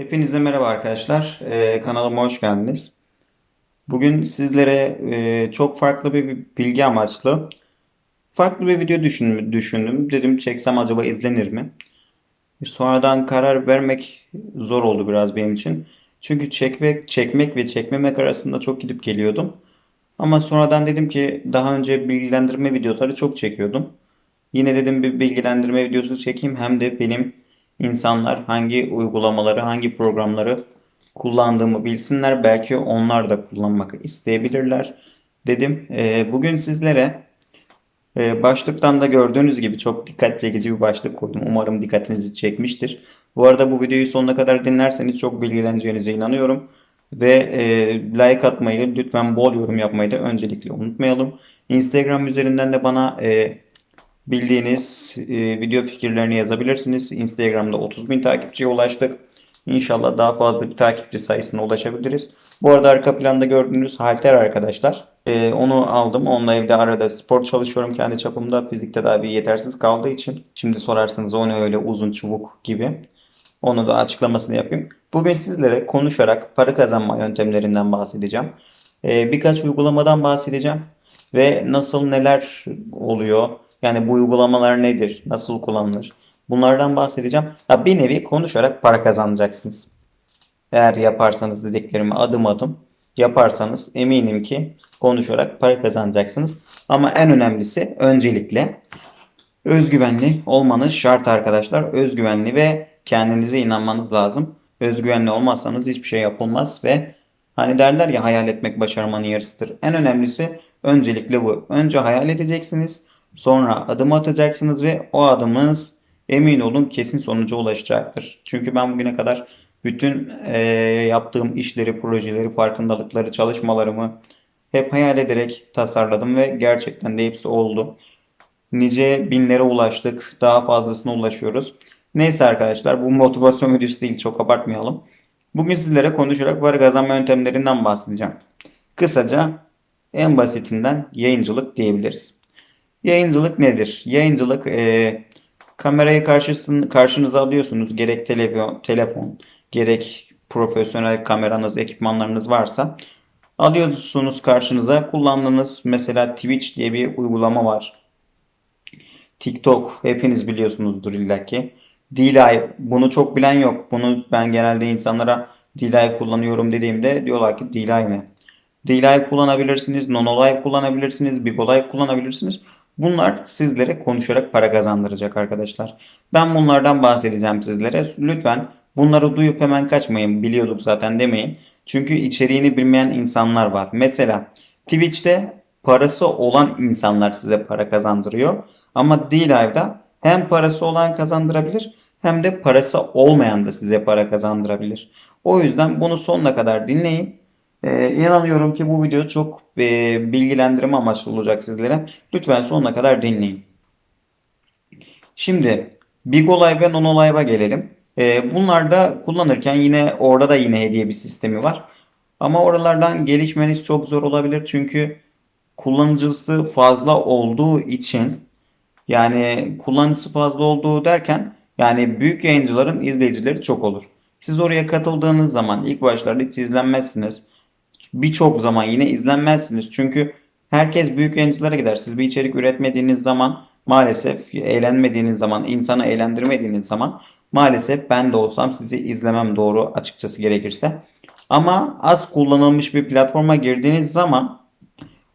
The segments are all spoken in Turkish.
Hepinize merhaba arkadaşlar. Ee, kanalıma hoş geldiniz. Bugün sizlere e, çok farklı bir bilgi amaçlı farklı bir video düşün, düşündüm. Dedim çeksem acaba izlenir mi? Sonradan karar vermek zor oldu biraz benim için. Çünkü çekmek, çekmek ve çekmemek arasında çok gidip geliyordum. Ama sonradan dedim ki daha önce bilgilendirme videoları çok çekiyordum. Yine dedim bir bilgilendirme videosu çekeyim hem de benim insanlar hangi uygulamaları, hangi programları kullandığımı bilsinler. Belki onlar da kullanmak isteyebilirler dedim. Ee, bugün sizlere e, başlıktan da gördüğünüz gibi çok dikkat çekici bir başlık koydum. Umarım dikkatinizi çekmiştir. Bu arada bu videoyu sonuna kadar dinlerseniz çok bilgileneceğinize inanıyorum. Ve e, like atmayı, lütfen bol yorum yapmayı da öncelikle unutmayalım. Instagram üzerinden de bana e, bildiğiniz e, video fikirlerini yazabilirsiniz. Instagram'da 30 bin takipçiye ulaştık. İnşallah daha fazla bir takipçi sayısına ulaşabiliriz. Bu arada arka planda gördüğünüz halter arkadaşlar. E, onu aldım. Onunla evde arada spor çalışıyorum kendi çapımda. Fizik tedavi yetersiz kaldığı için. Şimdi sorarsınız o ne öyle uzun çubuk gibi. Onu da açıklamasını yapayım. Bugün sizlere konuşarak para kazanma yöntemlerinden bahsedeceğim. E, birkaç uygulamadan bahsedeceğim. Ve nasıl neler oluyor? Yani bu uygulamalar nedir? Nasıl kullanılır? Bunlardan bahsedeceğim. Ya bir nevi konuşarak para kazanacaksınız. Eğer yaparsanız dediklerimi adım adım yaparsanız eminim ki konuşarak para kazanacaksınız. Ama en önemlisi öncelikle özgüvenli olmanız şart arkadaşlar. Özgüvenli ve kendinize inanmanız lazım. Özgüvenli olmazsanız hiçbir şey yapılmaz ve hani derler ya hayal etmek başarmanın yarısıdır. En önemlisi öncelikle bu. Önce hayal edeceksiniz. Sonra adım atacaksınız ve o adımınız emin olun kesin sonuca ulaşacaktır. Çünkü ben bugüne kadar bütün e, yaptığım işleri, projeleri, farkındalıkları, çalışmalarımı hep hayal ederek tasarladım ve gerçekten de hepsi oldu. Nice binlere ulaştık. Daha fazlasına ulaşıyoruz. Neyse arkadaşlar bu motivasyon videosu değil çok abartmayalım. Bugün sizlere konuşarak para kazanma yöntemlerinden bahsedeceğim. Kısaca en basitinden yayıncılık diyebiliriz. Yayıncılık nedir? Yayıncılık e, kamerayı karşısın, karşınıza alıyorsunuz. Gerek telefon, telefon, gerek profesyonel kameranız, ekipmanlarınız varsa alıyorsunuz karşınıza. Kullandığınız mesela Twitch diye bir uygulama var. TikTok hepiniz biliyorsunuzdur illaki. D-Live bunu çok bilen yok. Bunu ben genelde insanlara D-Live kullanıyorum dediğimde diyorlar ki D-Live ne? D-Live kullanabilirsiniz, Nonolive kullanabilirsiniz, Bigolive kullanabilirsiniz. Bunlar sizlere konuşarak para kazandıracak arkadaşlar. Ben bunlardan bahsedeceğim sizlere. Lütfen bunları duyup hemen kaçmayın. Biliyorduk zaten demeyin. Çünkü içeriğini bilmeyen insanlar var. Mesela Twitch'te parası olan insanlar size para kazandırıyor. Ama D-Live'da hem parası olan kazandırabilir hem de parası olmayan da size para kazandırabilir. O yüzden bunu sonuna kadar dinleyin. Ee, ki bu video çok e, bilgilendirme amaçlı olacak sizlere. Lütfen sonuna kadar dinleyin. Şimdi Big Olay ve Non Olay'a gelelim. Ee, bunlar da kullanırken yine orada da yine hediye bir sistemi var. Ama oralardan gelişmeniz çok zor olabilir çünkü kullanıcısı fazla olduğu için yani kullanıcısı fazla olduğu derken yani büyük yayıncıların izleyicileri çok olur. Siz oraya katıldığınız zaman ilk başlarda hiç izlenmezsiniz. Birçok zaman yine izlenmezsiniz. Çünkü herkes büyük yayıncılara gider. Siz bir içerik üretmediğiniz zaman maalesef eğlenmediğiniz zaman, insanı eğlendirmediğiniz zaman maalesef ben de olsam sizi izlemem doğru açıkçası gerekirse. Ama az kullanılmış bir platforma girdiğiniz zaman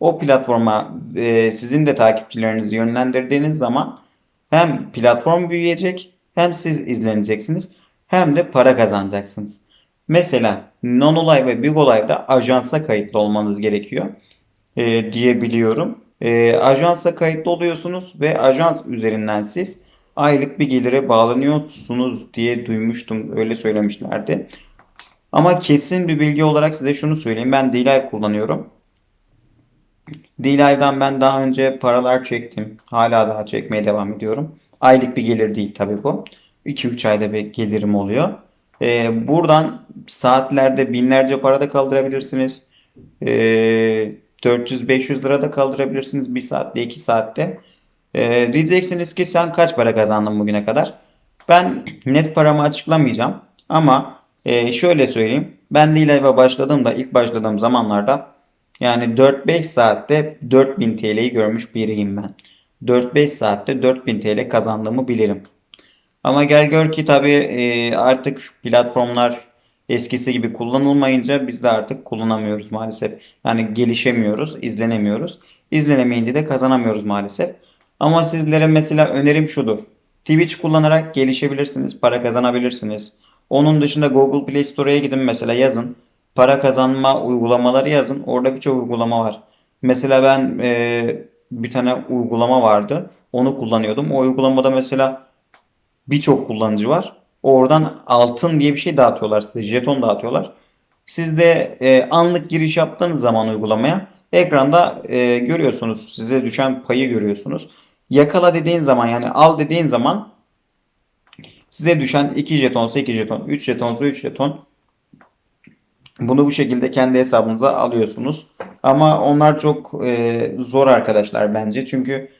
o platforma e, sizin de takipçilerinizi yönlendirdiğiniz zaman hem platform büyüyecek hem siz izleneceksiniz hem de para kazanacaksınız. Mesela Nonolive ve Bigolive'da ajansa kayıtlı olmanız gerekiyor e, diye biliyorum. E, ajansa kayıtlı oluyorsunuz ve ajans üzerinden siz aylık bir gelire bağlanıyorsunuz diye duymuştum. Öyle söylemişlerdi. Ama kesin bir bilgi olarak size şunu söyleyeyim. Ben D-Live kullanıyorum. D-Live'dan ben daha önce paralar çektim. Hala daha çekmeye devam ediyorum. Aylık bir gelir değil tabii bu. 2-3 ayda bir gelirim oluyor. Ee, buradan saatlerde binlerce para da kaldırabilirsiniz. Ee, 400-500 lira da kaldırabilirsiniz. 1 saatte 2 saatte. Ee, diyeceksiniz ki sen kaç para kazandın bugüne kadar? Ben net paramı açıklamayacağım. Ama Ee, şöyle söyleyeyim. Ben D-Live'a başladığımda ilk başladığım zamanlarda yani 4-5 saatte 4000 TL'yi görmüş biriyim ben. 4-5 saatte 4000 TL kazandığımı bilirim. Ama gel gör ki tabii e, artık platformlar eskisi gibi kullanılmayınca biz de artık kullanamıyoruz maalesef. Yani gelişemiyoruz, izlenemiyoruz. İzlenemeyince de kazanamıyoruz maalesef. Ama sizlere mesela önerim şudur. Twitch kullanarak gelişebilirsiniz, para kazanabilirsiniz. Onun dışında Google Play Store'a gidin mesela yazın. Para kazanma uygulamaları yazın. Orada birçok uygulama var. Mesela ben e, bir tane uygulama vardı. Onu kullanıyordum. O uygulamada mesela birçok kullanıcı var. Oradan altın diye bir şey dağıtıyorlar size. Jeton dağıtıyorlar. Siz de e, anlık giriş yaptığınız zaman uygulamaya ekranda e, görüyorsunuz. Size düşen payı görüyorsunuz. Yakala dediğin zaman yani al dediğin zaman size düşen 2 jetonsa 2 jeton, 3 jetonsa 3 jeton. Bunu bu şekilde kendi hesabınıza alıyorsunuz. Ama onlar çok e, zor arkadaşlar bence. Çünkü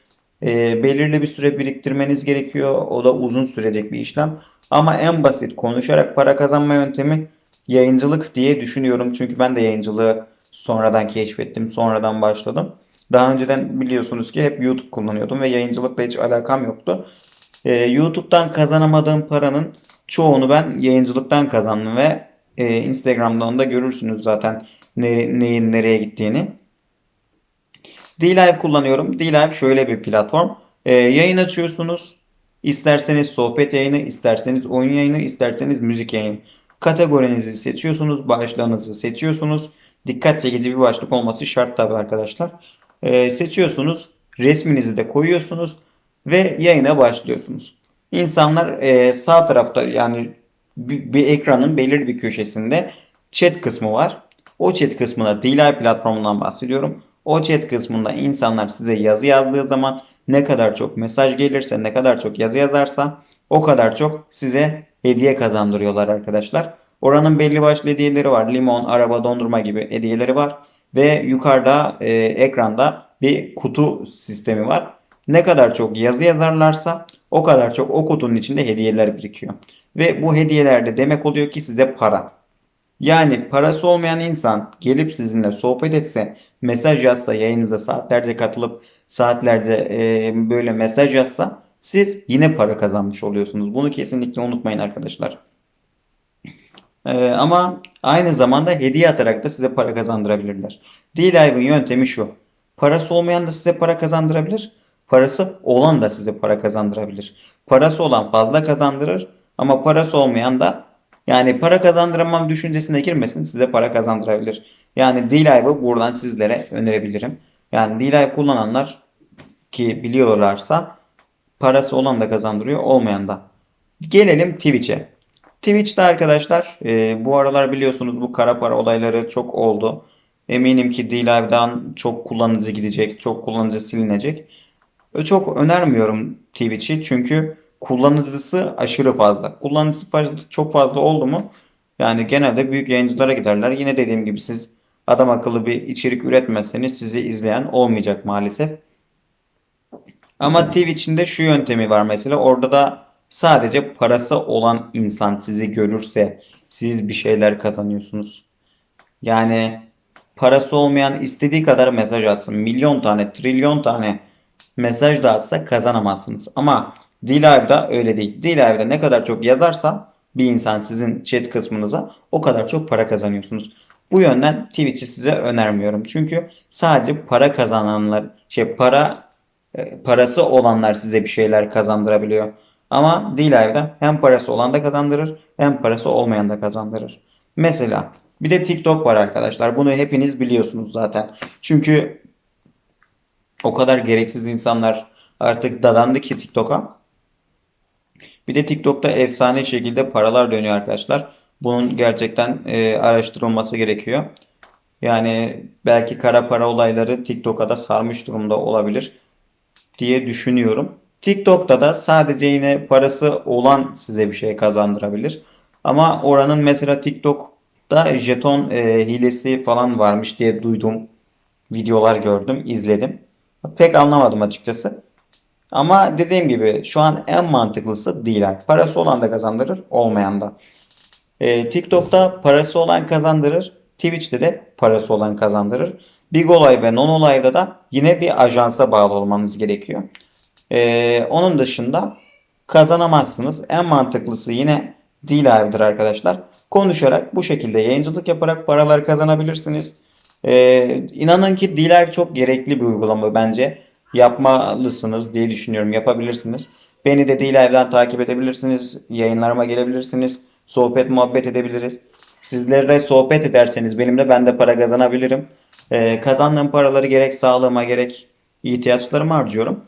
e, belirli bir süre biriktirmeniz gerekiyor. O da uzun sürecek bir işlem. Ama en basit konuşarak para kazanma yöntemi yayıncılık diye düşünüyorum. Çünkü ben de yayıncılığı sonradan keşfettim. Sonradan başladım. Daha önceden biliyorsunuz ki hep YouTube kullanıyordum ve yayıncılıkla hiç alakam yoktu. Ee, YouTube'dan kazanamadığım paranın çoğunu ben yayıncılıktan kazandım ve e, Instagram'dan da görürsünüz zaten nere, neyin nereye gittiğini. DLive kullanıyorum. DLive şöyle bir platform. Ee, yayın açıyorsunuz. İsterseniz sohbet yayını, isterseniz oyun yayını, isterseniz müzik yayını. Kategorinizi seçiyorsunuz, başlığınızı seçiyorsunuz. Dikkat çekici bir başlık olması şart tabi arkadaşlar. Ee, seçiyorsunuz, resminizi de koyuyorsunuz ve yayına başlıyorsunuz. İnsanlar e, sağ tarafta yani bir, bir ekranın belirli bir köşesinde chat kısmı var. O chat kısmında DLive platformundan bahsediyorum. O chat kısmında insanlar size yazı yazdığı zaman ne kadar çok mesaj gelirse, ne kadar çok yazı yazarsa o kadar çok size hediye kazandırıyorlar arkadaşlar. Oranın belli başlı hediyeleri var. Limon, araba, dondurma gibi hediyeleri var. Ve yukarıda e, ekranda bir kutu sistemi var. Ne kadar çok yazı yazarlarsa o kadar çok o kutunun içinde hediyeler birikiyor. Ve bu hediyeler de demek oluyor ki size para. Yani parası olmayan insan gelip sizinle sohbet etse, mesaj yazsa, yayınıza saatlerce katılıp saatlerce e, böyle mesaj yazsa siz yine para kazanmış oluyorsunuz. Bunu kesinlikle unutmayın arkadaşlar. E, ama aynı zamanda hediye atarak da size para kazandırabilirler. D-Live'ın yöntemi şu. Parası olmayan da size para kazandırabilir. Parası olan da size para kazandırabilir. Parası olan fazla kazandırır ama parası olmayan da yani para kazandıramam düşüncesine girmesin size para kazandırabilir. Yani D-Live'ı buradan sizlere önerebilirim. Yani D-Live kullananlar ki biliyorlarsa parası olan da kazandırıyor olmayan da. Gelelim Twitch'e. Twitch'te arkadaşlar e, bu aralar biliyorsunuz bu kara para olayları çok oldu. Eminim ki D-Live'dan çok kullanıcı gidecek, çok kullanıcı silinecek. Çok önermiyorum Twitch'i çünkü kullanıcısı aşırı fazla. Kullanıcısı çok fazla oldu mu yani genelde büyük yayıncılara giderler. Yine dediğim gibi siz adam akıllı bir içerik üretmezseniz sizi izleyen olmayacak maalesef. Ama Twitch'in de şu yöntemi var mesela. Orada da sadece parası olan insan sizi görürse siz bir şeyler kazanıyorsunuz. Yani parası olmayan istediği kadar mesaj atsın. Milyon tane, trilyon tane mesaj da atsa kazanamazsınız. Ama D-Live'da öyle değil. D-Live'da ne kadar çok yazarsa bir insan sizin chat kısmınıza o kadar çok para kazanıyorsunuz. Bu yönden Twitch'i size önermiyorum. Çünkü sadece para kazananlar, şey para e, parası olanlar size bir şeyler kazandırabiliyor. Ama D-Live'da hem parası olan da kazandırır hem parası olmayan da kazandırır. Mesela bir de TikTok var arkadaşlar. Bunu hepiniz biliyorsunuz zaten. Çünkü o kadar gereksiz insanlar artık dadandı ki TikTok'a. Bir de TikTok'ta efsane şekilde paralar dönüyor arkadaşlar. Bunun gerçekten e, araştırılması gerekiyor. Yani belki kara para olayları TikTok'a da sarmış durumda olabilir diye düşünüyorum. TikTok'ta da sadece yine parası olan size bir şey kazandırabilir. Ama oranın mesela TikTok'ta jeton e, hilesi falan varmış diye duydum. Videolar gördüm, izledim. Pek anlamadım açıkçası. Ama dediğim gibi şu an en mantıklısı değil. Parası olan da kazandırır, olmayan da. E, TikTok'ta parası olan kazandırır. Twitch'te de parası olan kazandırır. Big Olay ve Non Olay'da da yine bir ajansa bağlı olmanız gerekiyor. E, onun dışında kazanamazsınız. En mantıklısı yine D-Live'dir arkadaşlar. Konuşarak bu şekilde yayıncılık yaparak paralar kazanabilirsiniz. Ee, inanın ki D-Live çok gerekli bir uygulama bence. Yapmalısınız diye düşünüyorum. Yapabilirsiniz. Beni de D-Live'den takip edebilirsiniz. Yayınlarıma gelebilirsiniz. Sohbet muhabbet edebiliriz. Sizlerle sohbet ederseniz benimle ben de para kazanabilirim. Ee, kazandığım paraları gerek sağlığıma gerek ihtiyaçlarıma harcıyorum.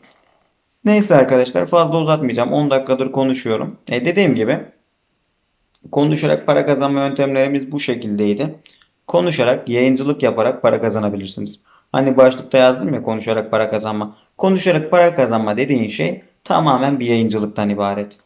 Neyse arkadaşlar fazla uzatmayacağım. 10 dakikadır konuşuyorum. E dediğim gibi konuşarak para kazanma yöntemlerimiz bu şekildeydi. Konuşarak, yayıncılık yaparak para kazanabilirsiniz. Hani başlıkta yazdım ya konuşarak para kazanma. Konuşarak para kazanma dediğin şey tamamen bir yayıncılıktan ibaret.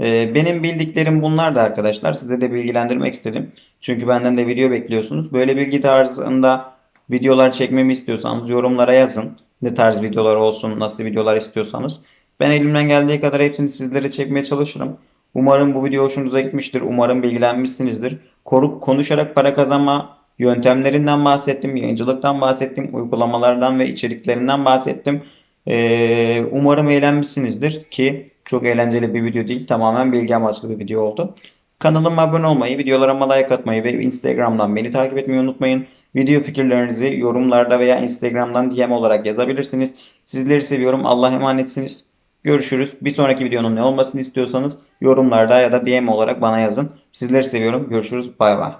Ee, benim bildiklerim bunlar da arkadaşlar. Size de bilgilendirmek istedim. Çünkü benden de video bekliyorsunuz. Böyle bilgi tarzında videolar çekmemi istiyorsanız yorumlara yazın. Ne tarz videolar olsun, nasıl videolar istiyorsanız. Ben elimden geldiği kadar hepsini sizlere çekmeye çalışırım. Umarım bu video hoşunuza gitmiştir. Umarım bilgilenmişsinizdir. Koru- Konuşarak para kazanma yöntemlerinden bahsettim. Yayıncılıktan bahsettim. Uygulamalardan ve içeriklerinden bahsettim. Ee, umarım eğlenmişsinizdir ki çok eğlenceli bir video değil. Tamamen bilgi amaçlı bir video oldu. Kanalıma abone olmayı, videolarıma like atmayı ve Instagram'dan beni takip etmeyi unutmayın. Video fikirlerinizi yorumlarda veya Instagram'dan DM olarak yazabilirsiniz. Sizleri seviyorum. Allah'a emanetsiniz. Görüşürüz. Bir sonraki videonun ne olmasını istiyorsanız yorumlarda ya da DM olarak bana yazın. Sizleri seviyorum. Görüşürüz. Bay bay.